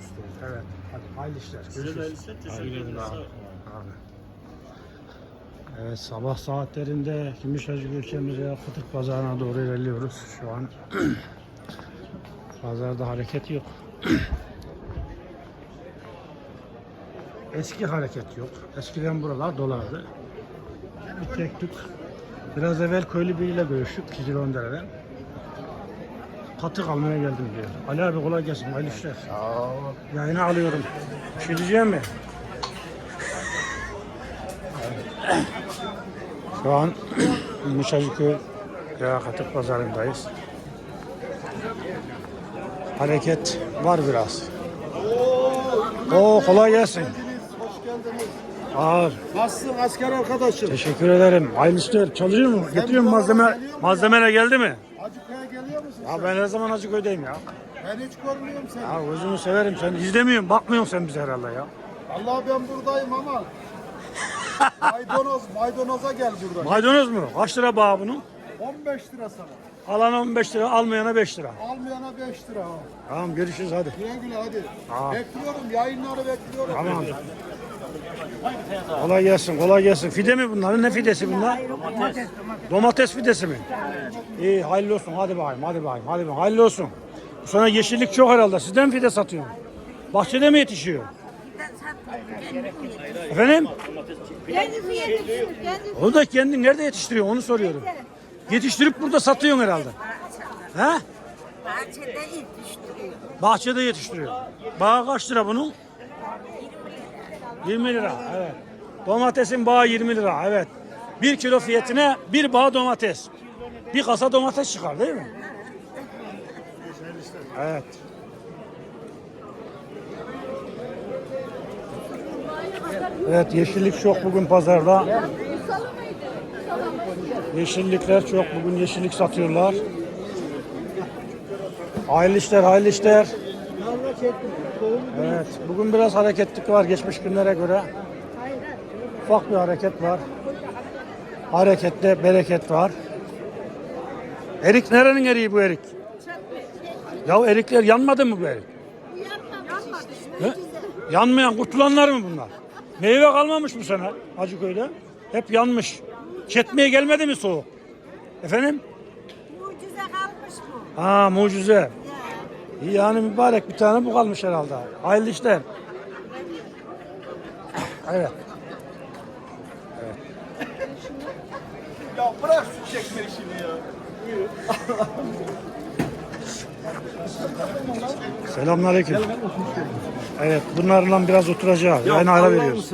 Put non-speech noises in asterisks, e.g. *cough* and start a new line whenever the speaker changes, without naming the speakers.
üsteyiz. Evet. Hadi hayırlı işler.
Size de
Görüşürüz.
ise teşekkür ederim. Sağ olun.
Abi. Evet sabah saatlerinde Gümüşhacı ülkemize Kıtık Pazarı'na doğru ilerliyoruz şu an. *clears throat* Pazarda hareket yok. *clears throat* Eski hareket yok. Eskiden buralar dolardı. Bir tek tük. Biraz evvel köylü biriyle görüştük Kizilöndere'den. Patık almaya geldim diyor. Ali abi kolay gelsin. Hayırlı işler. Yayına alıyorum. Bir şey diyeceğim mi? Şu an Muşacıköy Reakatık Pazarı'ndayız. Hareket var biraz. Oo kolay gelsin.
Hoş geldiniz.
Ağır.
Nasılsın asker arkadaşım?
Teşekkür ederim. Hayırlı işler. Çalışıyor mu? Getiriyor mu malzeme? Malzemeler geldi mi?
Musun
Ya ben her zaman Acıköy'deyim ya.
Ben hiç görmüyorum seni.
Ya gözümü severim. Sen izlemiyorsun, bakmıyorsun sen bize herhalde ya.
Allah ben buradayım ama. *laughs* maydanoz, maydanoza gel burada.
Maydanoz mu? Kaç lira bağ bunun?
15 lira sana.
Alana 15 lira, almayana 5 lira.
Almayana 5 lira.
Tamam görüşürüz hadi.
Güle güle hadi.
Aa.
Bekliyorum, yayınları bekliyorum.
Tamam. Kolay gelsin, kolay gelsin. Fide mi bunların? Ne fidesi bunlar? Domates. Domates fidesi mi? İyi, hayırlı olsun. Hadi bakayım, hadi bakayım, hadi bakayım. Hayırlı olsun. Sene yeşillik çok herhalde. Sizden mi fide satıyorsun? Bahçede mi yetişiyor? Efendim?
Kendisi yetiştirip kendisi
O da kendin nerede yetiştiriyor onu soruyorum. Yetiştirip burada satıyorsun herhalde. He?
bahçede yetiştiriyor.
Bahçede yetiştiriyor. Bağı kaç lira bunun? 20 lira. Evet. Domatesin bağı 20 lira. Evet. 1 kilo fiyatına bir bağ domates. Bir kasa domates çıkar değil mi? Evet. Evet yeşillik çok bugün pazarda. Yeşillikler çok bugün yeşillik satıyorlar. Hayırlı işler, hayırlı işler. Evet, bugün biraz hareketlik var geçmiş günlere göre. Ufak bir hareket var. Harekette bereket var. Erik nerenin eriği bu erik? Ya erikler yanmadı mı bu erik? He? Yanmayan kurtulanlar mı bunlar? Meyve kalmamış bu sene Hacıköy'de. Hep yanmış. Çetmeye gelmedi mi soğuk? Efendim?
Mucize kalmış bu.
Ha mucize. Yani mübarek bir tane bu kalmış herhalde. Hayırlı işler. Evet.
Ya bırak şu çekme işini ya.
Selamünaleyküm. Evet bunlarla biraz oturacağız. Yani ara veriyoruz.